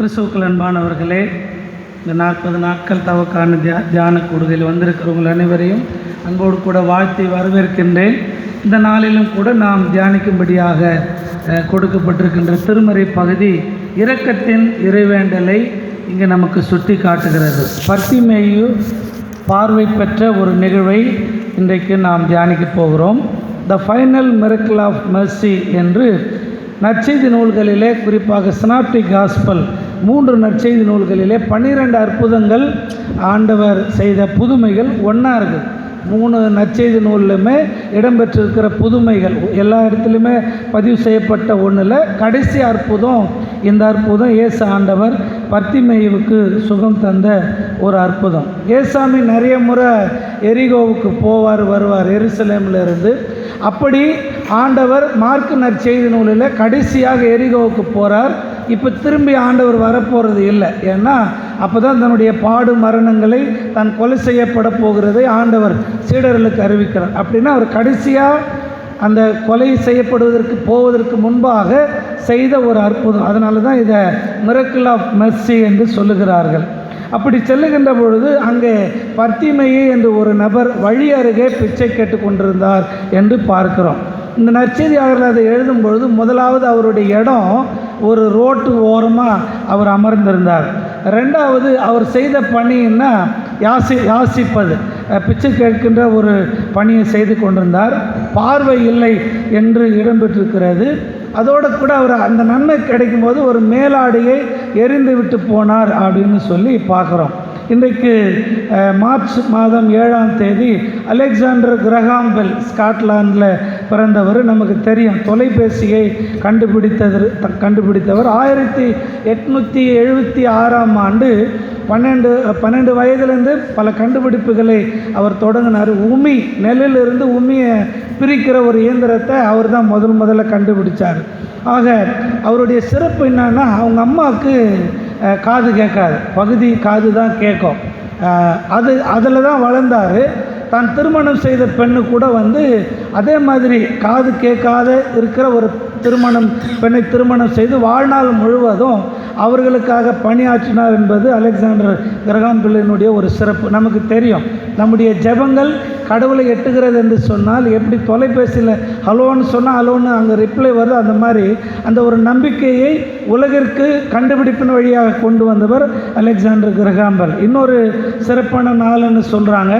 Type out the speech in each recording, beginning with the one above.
கிறிஸ்துவுக்கள் அன்பானவர்களே இந்த நாற்பது நாட்கள் தவக்கான தியா தியான கூடுதலில் வந்திருக்கிறவங்கள் அனைவரையும் அன்போடு கூட வாழ்த்தி வரவேற்கின்றேன். இந்த நாளிலும் கூட நாம் தியானிக்கும்படியாக கொடுக்கப்பட்டிருக்கின்ற திருமறை பகுதி இரக்கத்தின் இறைவேண்டலை இங்கே நமக்கு சுட்டி காட்டுகிறது. பர்த்திமேயு பார்வை பெற்ற ஒரு நிகழ்வை இன்றைக்கு நாம் தியானிக்க போகிறோம். The final miracle of mercy என்று நற்செய்தி நூல்களிலே குறிப்பாக சினாப்டிக் காஸ்பல் மூன்று நற்செய்தி நூல்களிலே பன்னிரெண்டு அற்புதங்கள் ஆண்டவர் செய்த புதுமைகள் ஒன்றா இருக்குது மூணு நற்செய்தி நூல்லையுமே இடம்பெற்றிருக்கிற புதுமைகள். எல்லா இடத்துலையுமே பதிவு செய்யப்பட்ட ஒன்றில் கடைசி அற்புதம் இந்த அற்புதம் ஏசு ஆண்டவர் பர்த்திமேயுவுக்கு சுகம் தந்த ஒரு அற்புதம். ஏசாமி நிறைய முறை எரிகோவுக்கு போவார் வருவார் எருசலேமில் இருந்து அப்படி ஆண்டவர் மார்க்கு நற்செய்தி நூலில் கடைசியாக எரிகோவுக்கு போகிறார் இப்போ திரும்பி ஆண்டவர் வரப்போகிறது இல்லை. ஏன்னா அப்போ தான் தன்னுடைய பாடு மரணங்களை தான் கொலை செய்யப்பட போகிறதை ஆண்டவர் சீடர்களுக்கு அறிவிக்கிறார். அப்படின்னா அவர் கடைசியாக அந்த கொலை செய்யப்படுவதற்கு போவதற்கு முன்பாக செய்த ஒரு அற்புதம். அதனால தான் இதை மிரக்கிள் ஆஃப் மெர்சி என்று சொல்லுகிறார்கள். அப்படி செல்லுகின்ற பொழுது அங்கே பர்த்திமையே என்று ஒரு நபர் வழி அருகே பிச்சை கேட்டு கொண்டிருந்தார் என்று பார்க்கிறோம். இந்த நற்செய்தியாளர்கள் அதை எழுதும் பொழுது முதலாவது அவருடைய இடம் ஒரு ரோட்டு ஓரமாக அவர் அமர்ந்திருந்தார். ரெண்டாவது அவர் செய்த பணின்னா யாசி யாசிப்பது. பிச்சை கேட்கின்ற ஒரு பணியை செய்து கொண்டிருந்தார். பார்வை இல்லை என்று இடம்பெற்றிருக்கிறது. அதோடு கூட அவர் அந்த நன்மை கிடைக்கும்போது ஒரு மேலாடையை எரிந்து விட்டு போனார் அப்படின்னு சொல்லி பார்க்குறோம். இன்றைக்கு மார்ச் மாதம் ஏழாம் தேதி அலெக்சாண்டர் கிரகாம்பெல் ஸ்காட்லாண்டில் பிறந்தவர் நமக்கு தெரியும். தொலைபேசியை கண்டுபிடித்தது த- கண்டுபிடித்தவர் ஆயிரத்தி எட்நூற்றி எழுபத்தி ஆறாம் ஆண்டு பன்னெண்டு பன்னெண்டு வயதுலேருந்து பல கண்டுபிடிப்புகளை அவர் தொடங்கினார். உமி நெல்லிலிருந்து உமியை பிரிக்கிற ஒரு இயந்திரத்தை அவர் தான் முதல் முதல்ல கண்டுபிடிச்சார். ஆக அவருடைய சிறப்பு என்னன்னா அவங்க அம்மாவுக்கு காது கேட்காது. பகுதி காது தான் கேட்கும் அது அதில் தான் வளர்ந்தார். தான் திருமணம் செய்த பெண்ணு கூட வந்து அதே மாதிரி காது கேட்காத இருக்கிற ஒரு திருமணம் பெண்ணை திருமணம் செய்து வாழ்நாள் முழுவதும் அவர்களுக்காக பணியாற்றினார் என்பது அலெக்சாண்டர் கிரகாம் பிள்ளையினுடைய ஒரு சிறப்பு. நமக்கு தெரியும் நம்முடைய ஜெபங்கள் கடவுளை எட்டுகிறது என்று சொன்னால் எப்படி தொலைபேசியில் ஹலோன்னு சொன்னால் ஹலோன்னு அங்கே ரிப்ளை வருது அந்த மாதிரி அந்த ஒரு நம்பிக்கையை உலகிற்கு கண்டுபிடிப்பின் வழியாக கொண்டு வந்தவர் அலெக்சாண்டர் கிரகாம்பல் இன்னொரு சிறப்பான நாள்னு சொல்கிறாங்க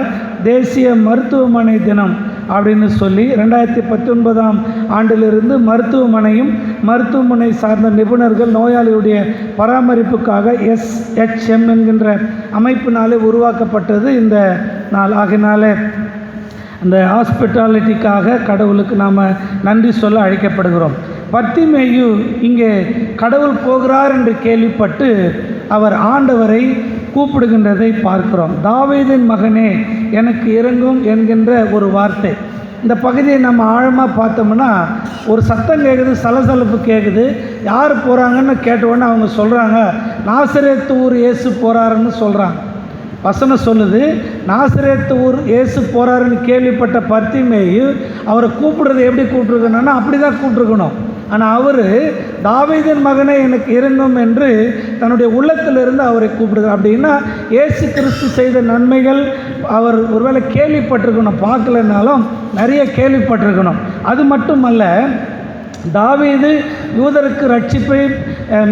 தேசிய மருத்துவமனை தினம். அப்படின்னு சொல்லி ரெண்டாயிரத்தி பத்தொன்பதாம் ஆண்டிலிருந்து மருத்துவமனையும் மருத்துவமனை சார்ந்த நிபுணர்கள் நோயாளியுடைய பராமரிப்புக்காக எஸ்ஹெச்எம் என்கின்ற அமைப்பினாலே உருவாக்கப்பட்டது இந்த நாள். ஆகினாலே அந்த ஹாஸ்பிட்டாலிட்டிக்காக கடவுளுக்கு நாம் நன்றி சொல்ல அழைக்கப்படுகிறோம். பத்திமேயு இங்கே கடவுள் போகிறார் என்று கேள்விப்பட்டு அவர் ஆண்டவரை கூப்பிடுகின்றதை பார்க்கிறோம். தாவீதின் மகனே எனக்கு இறங்கும் என்கின்ற ஒரு வார்த்தை. இந்த பகுதியை நம்ம ஆழமாக பார்த்தோம்னா ஒரு சத்தம் கேட்குது சலசலப்பு கேட்குது யார் போகிறாங்கன்னு கேட்டவுடனே அவங்க சொல்கிறாங்க நாசிரேத்து ஊர் இயேசு போகிறாருன்னு சொல்கிறாங்க வசனம் சொல்லுது நாசிரேத்து ஊர் இயேசு போகிறாருன்னு கேள்விப்பட்ட பர்த்திமேயு அவரை கூப்பிடுறது எப்படி கூப்பிட்ருக்கணும்னா அப்படி தான் கூப்பிட்ருக்கணும் ஆனால் அவர் தாவீதின் மகனை எனக்கு இறங்கும் என்று தன்னுடைய உள்ளத்திலிருந்து அவரை கூப்பிடுகிறார். அப்படின்னா இயேசு கிறிஸ்து செய்த நன்மைகள் அவர் ஒருவேளை கேள்விப்பட்டிருக்கணும். பார்க்கலனாலும் நிறைய கேள்விப்பட்டிருக்கணும். அது மட்டுமல்ல தாவீது யூதருக்கு ரட்சிப்பை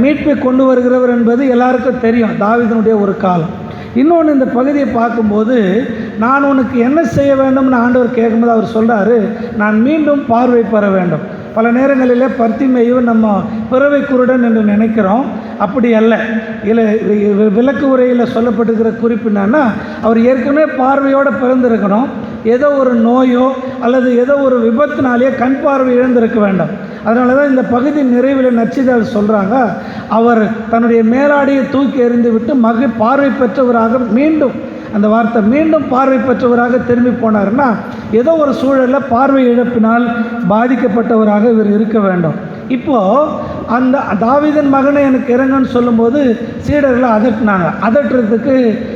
மீட்பை கொண்டு வருகிறவர் என்பது எல்லாருக்கும் தெரியும். தாவீதனுடைய ஒரு காலம். இன்னொன்று இந்த பகுதியை பார்க்கும்போது நான் உனக்கு என்ன செய்ய வேண்டும்னு ஆண்டவர் கேட்கும்போது அவர் சொல்கிறாரு நான் மீண்டும் பார்வை பெற வேண்டும். பல நேரங்களில் பர்த்திமையும் நம்ம பிறவை குருடன் என்று நினைக்கிறோம். அப்படி அல்ல. இல்லை விளக்கு உரையில் சொல்லப்பட்டுக்கிற குறிப்பு என்னன்னா அவர் ஏற்கனவே பார்வையோடு பிறந்திருக்கணும். ஏதோ ஒரு நோயோ அல்லது ஏதோ ஒரு விபத்தினாலேயோ கண் பார்வை இழந்திருக்க வேண்டாம். அதனால தான் இந்த பகுதி நிறைவில் நச்சிதால் சொல்கிறாங்க அவர் தன்னுடைய மேலாடியை தூக்கி எறிந்து விட்டு மகி பார்வை பெற்றவராக மீண்டும் அந்த வார்த்தை மீண்டும் பார்வை பெற்றவராக திரும்பி போனார்னா ஏதோ ஒரு சூழலில் பார்வை இழப்பினால் பாதிக்கப்பட்டவராக இவர் இருக்க வேண்டும். இப்போது அந்த தாவிதன் மகனை எனக்கு இறங்குன்னு சொல்லும்போது சீடர்களை அதட்டினாங்க. அதட்டுறதுக்கு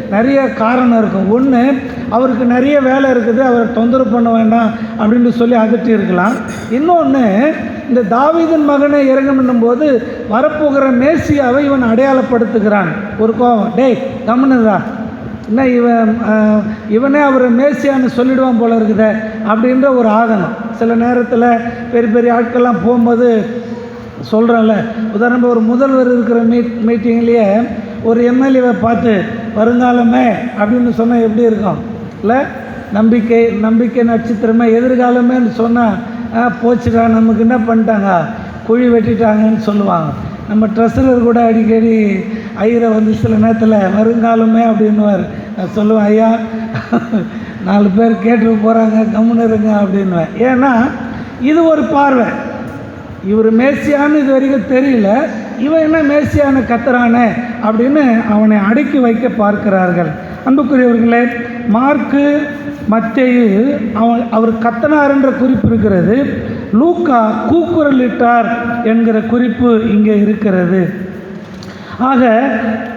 நிறைய காரணம் இருக்கும். ஒன்று அவருக்கு நிறைய வேலை இருக்குது அவரை தொந்தரவு பண்ண வேண்டாம் அப்படின்னு சொல்லி அதட்டி இருக்கலாம் இன்னொன்று இந்த தாவிதன் மகனை இறங்கணும் போது வரப்போகிற மேசியாவை இவன் அடையாளப்படுத்துகிறான். ஒரு கோபம் டேய் கம்முன்னுதான் என்ன இவன் இவனே அவரை மேசியான்னு சொல்லிடுவான் போல இருக்குத அப்படின்ற ஒரு ஆதங்கம். சில நேரத்தில் பெரிய பெரிய ஆட்கள்லாம் போகும்போது சொல்கிறேன்ல உதாரணமாக ஒரு முதல்வர் இருக்கிற மீட் மீட்டிங்லேயே ஒரு எம்எல்ஏவை பார்த்து வருங்காலமே அப்படின்னு சொன்னால் எப்படி இருக்கும்? இல்லை நம்பிக்கை நம்பிக்கை நட்சத்திரமே எதிர்காலமேன்னு சொன்னால் போச்சுடா நமக்கு என்ன பண்ணிட்டாங்க? குழி வெட்டிட்டாங்கன்னு சொல்லுவாங்க. நம்ம ட்ரெஸ்ஸில் கூட அடிக்கடி ஐயரை வந்து சில நேரத்தில் வருங்காலமே அப்படின்னுவார். நான் சொல்லுவேன் ஐயா நாலு பேர் கேட்டு போகிறாங்க கம்முன்னு இருங்க அப்படின்வேன் ஏன்னா இது ஒரு பார்வை. இவர் மேசியான்னு இது வரைக்கும் தெரியல. இவன் என்ன மேசியான்னு கத்துறானே அப்படின்னு அவனை அடக்கி வைக்க பார்க்கிறார்கள். அன்புக்குரியவர்களே மார்க்கு மத்தேயு அவன் அவர் கத்தனார்ன்ற குறிப்பு இருக்கிறது. லூக்கா கூக்குரலிட்டார் என்கிற குறிப்பு இங்கே இருக்கிறது. ஆக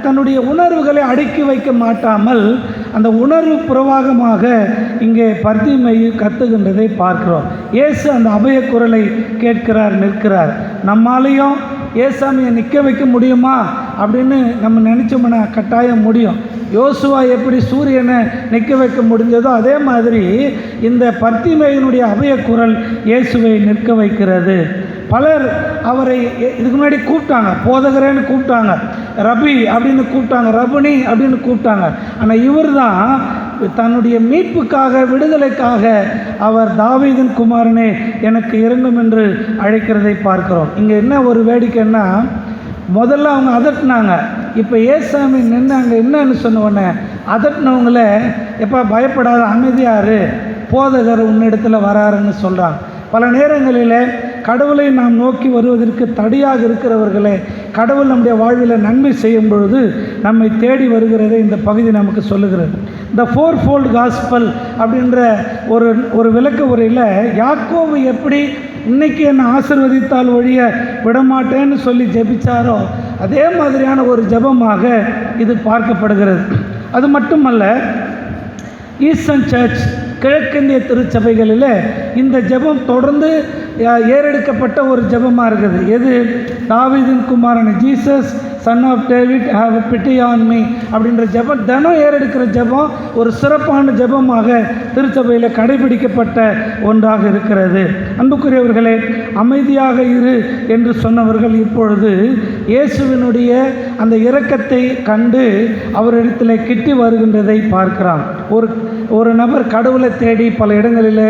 தன்னுடைய உணர்வுகளை அடக்கி வைக்க மாட்டாமல் அந்த உணர்வு புறவாகமாக இங்கே பர்த்திமையை கத்துகின்றதை பார்க்கிறோம். இயேசு அந்த அபய குரலை கேட்கிறார் நிற்கிறார். நம்மாலையும் ஏசாமியை நிற்க வைக்க முடியுமா? அப்படின்னு நம்ம நினச்சோம்னா கட்டாயம் முடியும். யோசுவா எப்படி சூரியனை நிற்க வைக்க முடிஞ்சதோ அதே மாதிரி இந்த பர்த்திமையினுடைய அபய குரல் இயேசுவை நிற்க வைக்கிறது. பலர் அவரை இதுக்கு முன்னாடி கூப்பிட்டாங்க. போதகரேன்னு கூப்பிட்டாங்க. ரபி அப்படின்னு கூப்பிட்டாங்க. ரபுனி அப்படின்னு கூப்பிட்டாங்க. ஆனால் இவர் தான் தன்னுடைய மீட்புக்காக விடுதலைக்காக அவர் தாவீதன் குமாரனே எனக்கு இறங்கும் என்று அழைக்கிறதை பார்க்கிறோம். இங்கே என்ன ஒரு வேடிக்கைன்னா முதல்ல அவங்க அதட்டினாங்க. இப்போ ஏசாமி நின்று அங்கே என்னன்னு சொன்ன உடனே அதட்டினவங்கள எப்போ பயப்படாத அமைதியாரு போதகர் உன்னிடத்தில் வராருன்னு சொல்கிறாங்க பல நேரங்களில் கடவுளை நாம் நோக்கி வருவதற்கு தடையாக இருக்கிறவர்களே கடவுள் நம்முடைய வாழ்வில் நன்மை செய்யும் பொழுது நம்மை தேடி வருகிறதை இந்த பகுதி நமக்கு சொல்லுகிறது. இந்த ஃபோர் ஃபோல்டு காஸ்பல் அப்படின்ற ஒரு ஒரு விளக்க உரையில் யாக்கோவு எப்படி இன்னைக்கு என்னை ஆசிர்வதித்தால் ஒழிய விடமாட்டேன்னு சொல்லி ஜெபிச்சாரோ அதே மாதிரியான ஒரு ஜெபமாக இது பார்க்கப்படுகிறது. அது மட்டுமல்ல ஈஸ்டர்ன் சர்ச் கிழக்கிந்திய திருச்சபைகளில் இந்த ஜெபம் தொடர்ந்து ஏறெடுக்கப்பட்ட ஒரு ஜெபமாக இருக்குது. எது? தாவிதின் குமாரன் Jesus son of David have pity on me அப்படின்ற ஜெபம் தினம் ஏறெடுக்கிற ஜெபம் ஒரு சிறப்பான ஜெபமாக திருச்சபையில் கடைபிடிக்கப்பட்ட ஒன்றாக இருக்கிறது. அன்புக்குரியவர்களே அமைதியாக இரு என்று சொன்னவர்கள் இப்பொழுது இயேசுவினுடைய அந்த இரக்கத்தை கண்டு அவரிடத்தில் கிட்டி வருகின்றதை பார்க்கிறான் ஒரு ஒரு நபர் கடவுளை தேடி பல இடங்களில்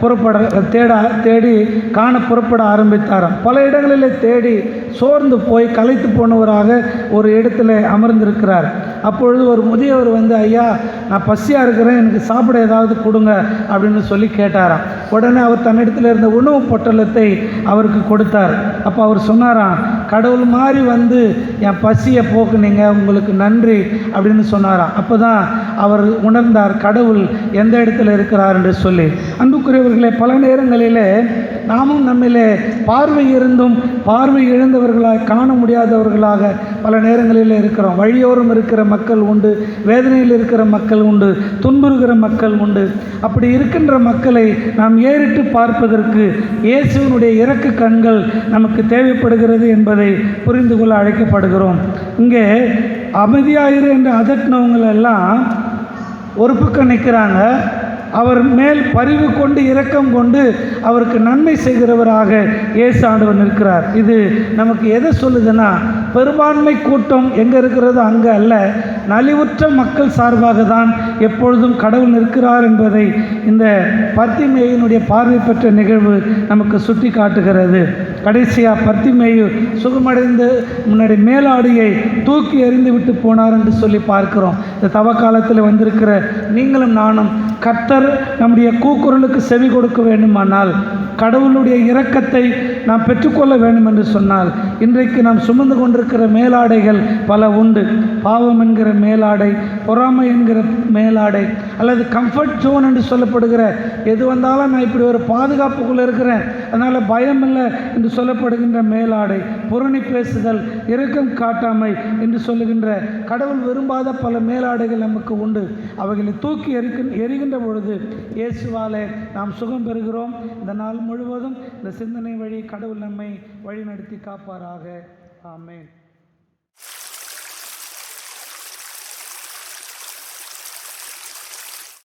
புறப்பட தேட தேடி காண புறப்பட ஆரம்பித்தாராம். பல இடங்களில் தேடி சோர்ந்து போய் களைத்து போனவராக ஒரு இடத்துல அமர்ந்திருக்கிறார். அப்பொழுது ஒரு முதியவர் வந்து ஐயா நான் பசியாக இருக்கிறேன் எனக்கு சாப்பிட ஏதாவது கொடுங்க அப்படின்னு சொல்லி கேட்டாராம். உடனே அவர் தன்னிடத்தில் இருந்த உணவு பொட்டலத்தை அவருக்கு கொடுத்தார். அப்போ அவர் சொன்னாராம் கடவுள் மாதிரி வந்து என் பசியை போக்குனீங்க உங்களுக்கு நன்றி அப்படின்னு சொன்னாராம். அப்போ தான் அவர் உணர்ந்தார் கடவுள் எந்த இடத்துல இருக்கிறார் என்று சொல்லி. அன்புக்குரியவர்களே பல நேரங்களிலே நாமும் நம்மிலே பார்வை இருந்தும் பார்வை இழந்தவர்களாக காண முடியாதவர்களாக பல நேரங்களில் இருக்கிறோம். வழியோரம் இருக்கிற மக்கள் உண்டு வேதனையில் இருக்கிற மக்கள் உண்டு துன்புறுகிற மக்கள் உண்டு. அப்படி இருக்கின்ற மக்களை நாம் ஏறிட்டு பார்ப்பதற்கு இயேசுவினுடைய இறக்கு கண்கள் நமக்கு தேவைப்படுகிறது என்பதை புரிந்து கொள்ள அழைக்கப்படுகிறோம். இங்கே அமைதியாயிரு என்று அதட்டினவங்கள் எல்லாம் ஒரு பக்கம் நிற்கிறாங்க. அவர் மேல் பரிவு கொண்டு இரக்கம் கொண்டு அவருக்கு நன்மை செய்கிறவராக இயேசு ஆண்டவர் நிற்கிறார். இது நமக்கு எதை சொல்லுதுன்னா பெரும்பான்மை கூட்டம் எங்கே இருக்கிறதோ அங்கே அல்ல நலிவுற்ற மக்கள் சார்பாக தான் எப்பொழுதும் கடவுள் நிற்கிறார் என்பதை இந்த பத்திமேயினுடைய பார்வை பெற்ற நிகழ்வு நமக்கு சுட்டி காட்டுகிறது கடைசியாக பத்திமேயு சுகமடைந்து முன்னாடி மேலாடியை தூக்கி எறிந்து விட்டு போனார் என்று சொல்லி பார்க்கிறோம். இந்த தவ காலத்தில் வந்திருக்கிற நீங்களும் நானும் கர்த்தர் நம்முடைய கூக்குரலுக்கு செவி கொடுக்க வேண்டுமானால் கடவுளுடைய இரக்கத்தை நாம் பெற்றுக்கொள்ள வேண்டும் என்று சொன்னால் இன்றைக்கு நாம் சுமந்து கொண்டிருக்கிற மேலாடைகள் பல உண்டு. பாவம் என்கிற மேலாடை பொறாமை என்கிற மேலாடை அல்லது கம்ஃபர்ட் ஜோன் என்று சொல்லப்படுகிற எது வந்தாலும் நான் இப்படி ஒரு பாதுகாப்புக்குள்ளே இருக்கிறேன். அதனால் பயம் இல்லை என்று சொல்லப்படுகின்ற மேலாடை புரணி பேசுதல் இரக்கம் காட்டாமை என்று சொல்லுகின்ற கடவுள் விரும்பாத பல மேலாடைகள் நமக்கு உண்டு. அவைகளை தூக்கி எரிக்க எரிகின்ற பொழுது இயேசுவாலே நாம் சுகம் பெறுகிறோம். இந்த நாள் முழுவதும் இந்த சிந்தனை வழி கடவுள் நம்மை வழிநடத்தி காப்பாராக. ஆமேன்.